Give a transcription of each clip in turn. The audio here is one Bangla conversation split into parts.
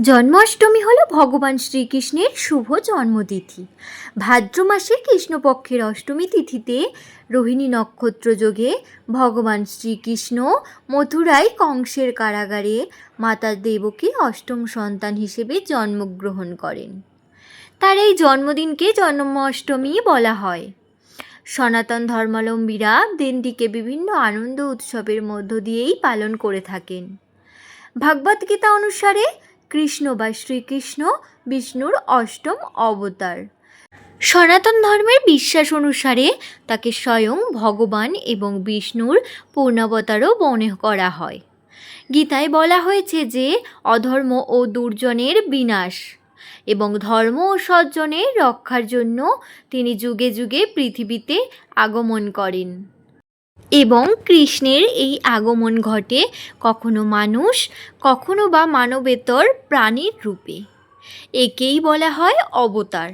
জন্মাষ্টমী হল ভগবান শ্রীকৃষ্ণের শুভ জন্মতিথি। ভাদ্র মাসে কৃষ্ণপক্ষের অষ্টমী তিথিতে রোহিণী নক্ষত্র যোগে ভগবান শ্রীকৃষ্ণ মথুরায় কংসের কারাগারে মাতা দেবকী অষ্টম সন্তান হিসেবে জন্মগ্রহণ করেন। তার এই জন্মদিনকে জন্মাষ্টমী বলা হয়। সনাতন ধর্মাবলম্বীরা দিনটিকে বিভিন্ন আনন্দ উৎসবের মধ্য দিয়েই পালন করে থাকেন। ভাগবদ্গীতা অনুসারে কৃষ্ণ বা শ্রীকৃষ্ণ বিষ্ণুর অষ্টম অবতার। সনাতন ধর্মের বিশ্বাস অনুসারে তাকে স্বয়ং ভগবান এবং বিষ্ণুর পূর্ণাবতারও মনে করা হয়। গীতায় বলা হয়েছে যে, অধর্ম ও দুর্জনের বিনাশ এবং ধর্ম ও সজ্জনের রক্ষার জন্য তিনি যুগে যুগে পৃথিবীতে আগমন করেন। এবং কৃষ্ণের এই আগমন ঘটে কখনো মানুষ, কখনো বা মানবেতর প্রাণীর রূপে। একেই বলা হয় অবতার।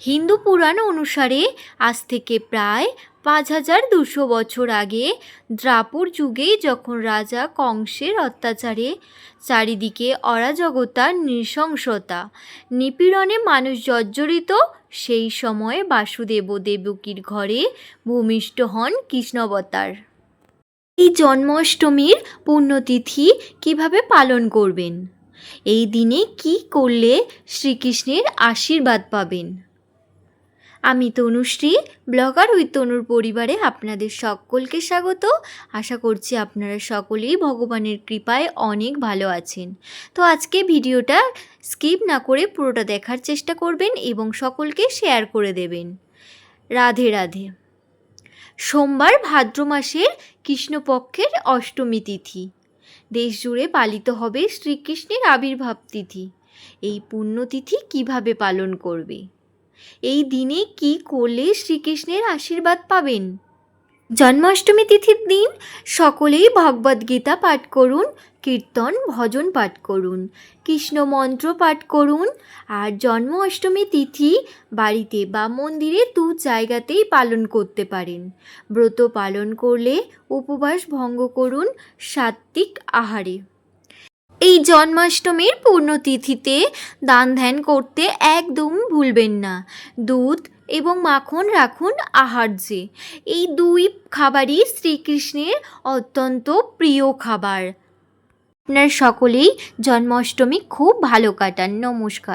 হিন্দু পুরাণ অনুসারে আজ থেকে প্রায় পাঁচ হাজার দুশো বছর আগে দ্রাপুর যুগে যখন রাজা কংসের অত্যাচারে চারিদিকে অরাজকতা, নৃশংসতা, নিপীড়নে মানুষ জর্জরিত, সেই সময় বাসুদেব দেবকীর ঘরে ভূমিষ্ঠ হন কৃষ্ণবতার। এই জন্মাষ্টমীর পুণ্যতিথি কীভাবে পালন করবেন? এই দিনে কি করলে শ্রীকৃষ্ণের আশীর্বাদ পাবেন? আমি তনুশ্রী ব্লগার উইথ তনুর পরিবারে আপনাদের সকলকে স্বাগত। আশা করছি আপনারা সকলেই ভগবানের কৃপায় অনেক ভালো আছেন। তো আজকে ভিডিওটা স্কিপ না করে পুরোটা দেখার চেষ্টা করবেন এবং সকলকে শেয়ার করে দেবেন। রাধে রাধে। সোমবার ভাদ্র মাসের কৃষ্ণপক্ষের অষ্টমী তিথি। দেশ জুড়ে পালিত হবে শ্রীকৃষ্ণের আবির্ভাব তিথি। এই পুণ্যতিথি কীভাবে পালন করবে? এই দিনে কি করলে শ্রীকৃষ্ণের আশীর্বাদ পাবেন? জন্মাষ্টমী তিথির দিন সকলেই ভগবদ্গীতা পাঠ করুন, কীর্তন, ভজন পাঠ করুন, কৃষ্ণ মন্ত্র পাঠ করুন, আর জন্ম অষ্টমী তিথি বাড়িতে বা মন্দিরে দু জায়গাতেই পালন করতে পারেন। ব্রত পালন করলে উপবাস ভঙ্গ করুন সাত্ত্বিক আহারে। এই জন্মাষ্টমীর পূর্ণতিথিতে দান ধ্যান করতে একদম ভুলবেন না। দুধ এবং মাখন রাখুন আহার্যে। এই দুই খাবারই শ্রীকৃষ্ণের অত্যন্ত প্রিয় খাবার। আপনার সকলেই জন্মাষ্টমী খুব ভালো কাটান। নমস্কার।